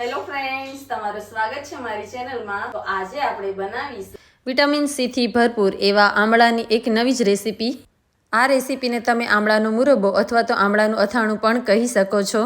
Hello friends તમારું સ્વાગત છે મારી ચેનલમાં તો આજે આપણે બનાવીશું વિટામિન સીથી ભરપૂર એવા આમળાની એક નવી જ રેસીપી આ રેસીપીને તમે આમળાનો મુરબ્બો અથવા તો આમળાનું અથાણું પણ કહી શકો છો.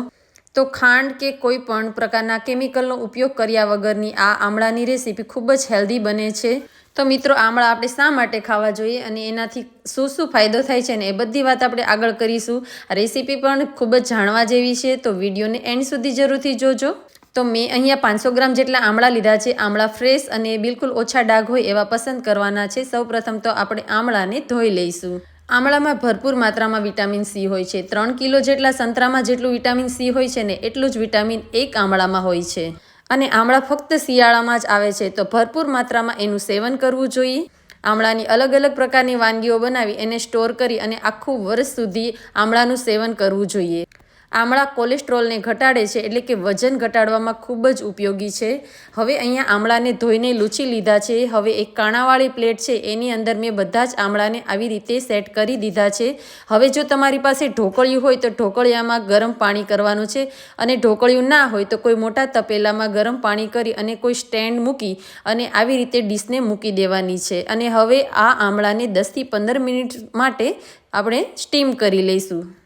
તો ખાંડ કે કોઈ પણ પ્રકારના કેમિકલનો ઉપયોગ કર્યા વગરની આ આમળાની રેસીપી ખૂબ જ હેલ્ધી બને છે. તો મિત્રો, આમળા આપણે શા માટે ખાવા જોઈએ અને એનાથી શું શું ફાયદો થાય છે ને એ બધી વાત આપણે આગળ કરીશું. આ રેસીપી પણ ખૂબ જ જાણવા જેવી છે, તો વિડીયોને એન્ડ સુધી જરૂરથી જોજો. તો મેં અહીંયા પાંચસો ગ્રામ જેટલા આમળા લીધા છે. આમળા ફ્રેશ અને બિલકુલ ઓછા ડાઘ હોય એવા પસંદ કરવાના છે. સૌપ્રથમ તો આપણે આમળાને ધોઈ લઈશું. આમળામાં ભરપૂર માત્રામાં વિટામિન સી હોય છે. ત્રણ કિલો જેટલા સંતરામાં જેટલું વિટામિન સી હોય છે ને એટલું જ વિટામિન એક આમળામાં હોય છે. અને આમળા ફક્ત શિયાળામાં જ આવે છે, તો ભરપૂર માત્રામાં એનું સેવન કરવું જોઈએ. આમળાની અલગ અલગ પ્રકારની વાનગીઓ બનાવી એને સ્ટોર કરી અને આખું વર્ષ સુધી આમળાનું સેવન કરવું જોઈએ. આમળા કોલેસ્ટ્રોલને ઘટાડે છે એટલે કે વજન ઘટાડવામાં ખૂબ જ ઉપયોગી છે. હવે અહીંયા આમળાને ધોઈને લૂછી લીધા છે. હવે એક કાણાવાળી પ્લેટ છે. એની અંદર મેં બધા જ આમળાને આવી રીતે સેટ કરી દીધા છે. હવે જો તમારી પાસે ઢોકળિયું હોય તો ઢોકળિયામાં ગરમ પાણી કરવાનું છે અને ઢોકળિયું ના હોય તો કોઈ મોટા તપેલામાં ગરમ પાણી કરી અને કોઈ સ્ટેન્ડ મૂકી અને આવી રીતે ડીશને મૂકી દેવાની છે. અને હવે આ આમળાને દસથી પંદર મિનિટ માટે આપણે સ્ટીમ કરી લઈશું.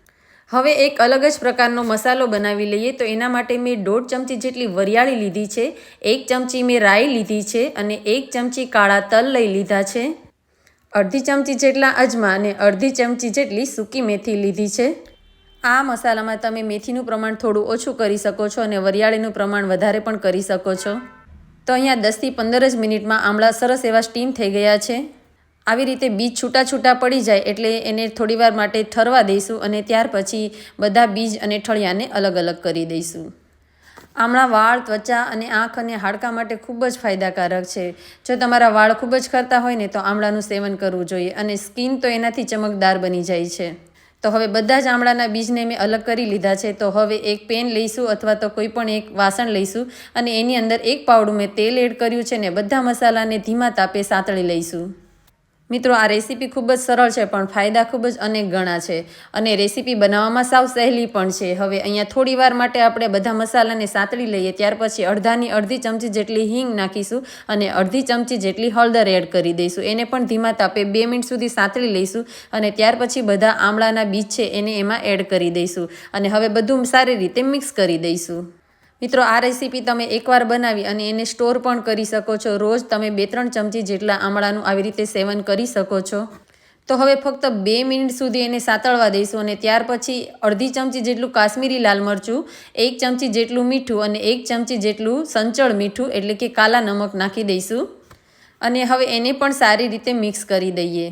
હવે એક અલગ જ પ્રકારનો મસાલો બનાવી લઈએ તો એના માટે મેં દોઢ ચમચી જેટલી વરિયાળી લીધી છે, એક ચમચી મેં રાઈ લીધી છે અને એક ચમચી કાળા તલ લઈ લીધા છે. અડધી ચમચી જેટલા અજમા અને અડધી ચમચી જેટલી સૂકી મેથી લીધી છે. આ મસાલામાં તમે મેથીનું પ્રમાણ થોડું ઓછું કરી શકો છો અને વરિયાળીનું પ્રમાણ વધારે પણ કરી શકો છો. તો અહીંયા દસથી પંદર જ મિનિટમાં આમળા સરસ એવા સ્ટીમ થઈ ગયા છે. આવી રીતે બીજ છૂટા છૂટા પડી જાય એટલે એને થોડીવાર માટે ઠરવા દઈશું અને ત્યાર પછી બધા બીજ અને ઠળિયાને અલગ અલગ કરી દઈશું. આમળા વાળ, ત્વચા અને આંખ અને હાડકાં માટે ખૂબ જ ફાયદાકારક છે. જો તમારા વાળ ખૂબ જ ખરતા હોય ને તો આમળાનું સેવન કરવું જોઈએ અને સ્કિન તો એનાથી ચમકદાર બની જાય છે. તો હવે બધા જ આમળાના બીજને મેં અલગ કરી લીધા છે. તો હવે એક પેન લઈશું અથવા તો કોઈ પણ એક વાસણ લઈશું અને એની અંદર એક પાવડું મેં તેલ એડ કર્યું છે ને બધા મસાલાને ધીમા તાપે સાંતળી લઈશું. મિત્રો, આ રેસીપી ખૂબ જ સરળ છે, પણ ફાયદા ખૂબ જ અનેક ગણા છે. અને રેસીપી બનાવવામાં સાવ સહેલી પણ છે. હવે અહીંયા થોડી વાર માટે આપણે બધા મસાલાને સાંતળી લઈએ, ત્યાર પછી અડધાની અડધી ચમચી જેટલી હિંગ નાખીશું અને અડધી ચમચી જેટલી હળદર એડ કરી દઈશું. એને પણ ધીમા તાપે બે મિનિટ સુધી સાંતળી લઈશું અને ત્યાર પછી બધા આમળાના બીજ છે એને એમાં એડ કરી દઈશું. અને હવે બધું સારી રીતે મિક્સ કરી દઈશું. મિત્રો, આ રેસીપી તમે એકવાર બનાવી અને એને સ્ટોર પણ કરી શકો છો. રોજ તમે બે ત્રણ ચમચી જેટલા આમળાનું આવી રીતે સેવન કરી શકો છો. તો હવે ફક્ત બે મિનિટ સુધી એને સાતળવા દઈશું અને ત્યાર પછી અડધી ચમચી જેટલું કાશ્મીરી લાલ મરચું, એક ચમચી જેટલું મીઠું અને એક ચમચી જેટલું સંચળ મીઠું, એટલે કે કાલા નમક નાખી દઈશું. અને હવે એને પણ સારી રીતે મિક્સ કરી દઈએ.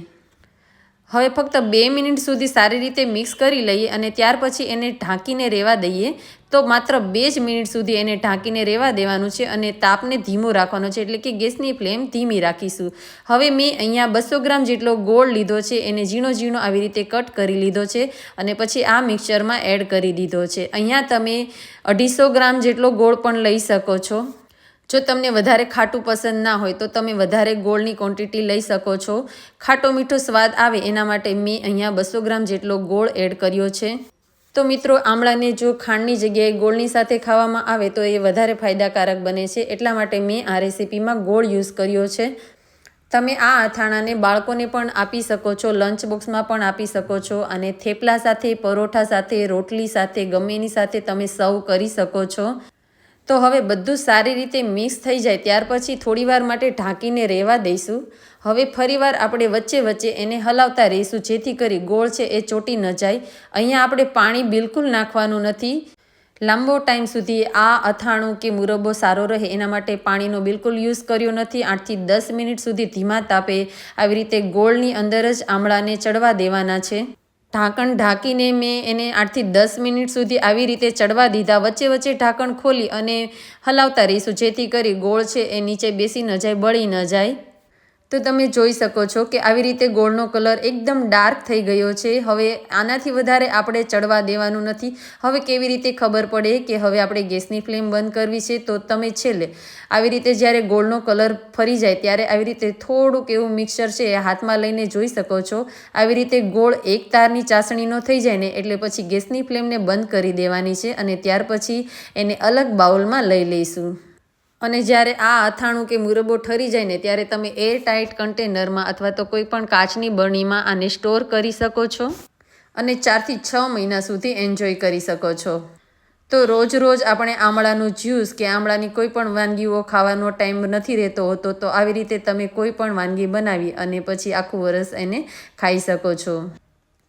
હવે ફક્ત બે મિનિટ સુધી સારી રીતે મિક્સ કરી લઈએ અને ત્યાર પછી એને ઢાંકીને રહેવા દઈએ. તો માત્ર બે જ મિનિટ સુધી એને ઢાંકીને રહેવા દેવાનું છે અને તાપને ધીમો રાખવાનો છે એટલે કે ગેસની ફ્લેમ ધીમી રાખીશું. હવે મેં અહીંયા બસો ગ્રામ જેટલો ગોળ લીધો છે, એને ઝીણો ઝીણો આવી રીતે કટ કરી લીધો છે અને પછી આ મિક્સરમાં એડ કરી દીધો છે. અહીંયા તમે અઢીસો ગ્રામ જેટલો ગોળ પણ લઈ શકો છો. જો તમને વધારે ખાટું પસંદ ના હોય તો તમે વધારે ગોળની ક્વોન્ટિટી લઈ શકો છો. ખાટો મીઠો સ્વાદ આવે એના માટે મેં અહીંયા બસો ગ્રામ જેટલો ગોળ એડ કર્યો છે. તો મિત્રો, આમળાને જો ખાંડની જગ્યાએ ગોળની સાથે ખાવામાં આવે તો એ વધારે ફાયદાકારક બને છે. એટલા માટે મેં આ રેસીપીમાં ગોળ યુઝ કર્યો છે. તમે આ અથાણાને બાળકોને પણ આપી શકો છો, લંચ બોક્સમાં પણ આપી શકો છો અને થેપલા સાથે, પરોઠા સાથે, રોટલી સાથે ગમે એની સાથે તમે સર્વ કરી શકો છો. તો હવે બધું સારી રીતે મિક્સ થઈ જાય ત્યાર પછી થોડીવાર માટે ઢાંકીને રહેવા દઈશું. હવે ફરીવાર આપણે વચ્ચે વચ્ચે એને હલાવતા રહીશું, જેથી કરી ગોળ છે એ ચોટી ન જાય. અહીંયા આપણે પાણી બિલકુલ નાખવાનું નથી. લાંબો ટાઈમ સુધી આ અથાણું કે મુરબ્બો સારો રહે એના માટે પાણીનો બિલકુલ યુઝ કર્યો નથી. આઠથી દસ મિનિટ સુધી ધીમા તાપે આવી રીતે ગોળની અંદર જ આમળાને ચડવા દેવાના છે. ઢાંકણ ઢાંકીને મેં એને આઠથી દસ મિનિટ સુધી આવી રીતે ચડવા દીધા. વચ્ચે વચ્ચે ઢાંકણ ખોલી અને હલાવતા રહીશું. જેથી કરી ગોળ છે એ નીચે બેસી ન જાય, બળી ન જાય. તો તમે જોઈ શકો છો કે આવી રીતે ગોળનો કલર એકદમ ડાર્ક થઈ ગયો છે. હવે આનાથી વધારે આપણે ચડવા દેવાનું નથી. હવે કેવી રીતે ખબર પડે કે હવે આપણે ગેસની ફ્લેમ બંધ કરવી છે? તો તમે છેલ્લે આવી રીતે જ્યારે ગોળનો કલર ફરી જાય ત્યારે આવી રીતે થોડુંક એવું મિક્સર છે એ હાથમાં લઈને જોઈ શકો છો. આવી રીતે ગોળ એક તારની ચાસણીનો થઈ જાય ને એટલે પછી ગેસની ફ્લેમને બંધ કરી દેવાની છે અને ત્યાર પછી એને અલગ બાઉલમાં લઈ લઈશું. અને જ્યારે આ અથાણું કે મુરબ્બો ઠરી જાય ને, ત્યારે તમે એર ટાઇટ કન્ટેનરમાં અથવા તો કોઈ પણ કાચની બરણીમાં આને સ્ટોર કરી શકો છો અને ચારથી છ મહિના સુધી એન્જોય કરી શકો છો. તો રોજ રોજ આપણે આમળાનું જ્યુસ કે આમળાની કોઈ પણ વાનગીઓ ખાવાનો ટાઈમ નથી રહેતો હોતો, તો આવી રીતે તમે કોઈ પણ વાનગી બનાવી અને પછી આખું વરસ એને ખાઈ શકો છો.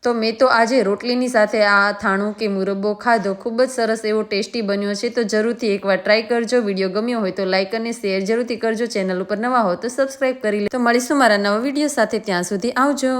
તો મેં તો આજે રોટલીની સાથે આ થાણું કે મુરબ્બો ખાધો. ખૂબ જ સરસ એવો ટેસ્ટી બન્યો છે. તો જરૂરથી એકવાર ટ્રાય કરજો. વીડિયો ગમ્યો હોય તો લાઇક અને શેર જરૂરથી કરજો. ચેનલ ઉપર નવા હો તો સબસ્ક્રાઈબ કરી લે. તો મળીશું મારા નવા વીડિયો સાથે. ત્યાં સુધી આવજો.